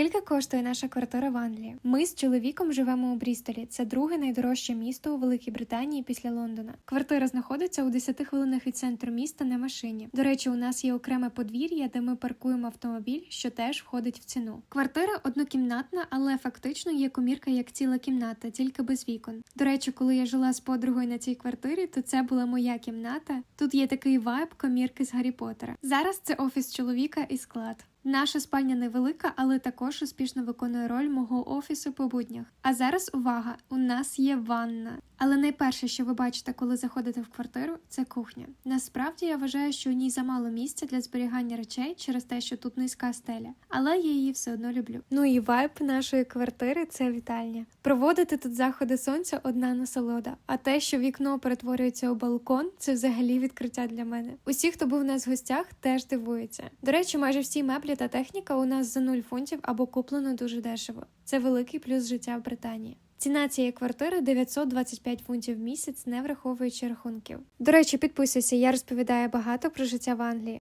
Скільки коштує наша квартира в Англії? Ми з чоловіком живемо у Брістолі. Це друге найдорожче місто у Великій Британії після Лондона. Квартира знаходиться у 10 хвилинах від центру міста на машині. До речі, у нас є окреме подвір'я, де ми паркуємо автомобіль, що теж входить в ціну. Квартира однокімнатна, але фактично є комірка як ціла кімната, тільки без вікон. До речі, коли я жила з подругою на цій квартирі, то це була моя кімната. Тут є такий вайб комірки з Гаррі Поттера. Зараз це офіс чоловіка і склад. Наша спальня невелика, але також успішно виконує роль мого офісу по буднях. А зараз увага! У нас є ванна. Але найперше, що ви бачите, коли заходите в квартиру, це кухня. Насправді я вважаю, що у ній замало місця для зберігання речей через те, що тут низька стеля, але я її все одно люблю. Ну і вайб нашої квартири це вітальня. Проводити тут заходи сонця одна насолода. А те, що вікно перетворюється у балкон, це взагалі відкриття для мене. Усі, хто був у нас в гостях, теж дивуються. До речі, майже всі меблі та техніка у нас за 0 фунтів або куплено дуже дешево. Це великий плюс життя в Британії. Ціна цієї квартири 925 фунтів в місяць, не враховуючи рахунків. До речі, підписуйся, я розповідаю багато про життя в Англії.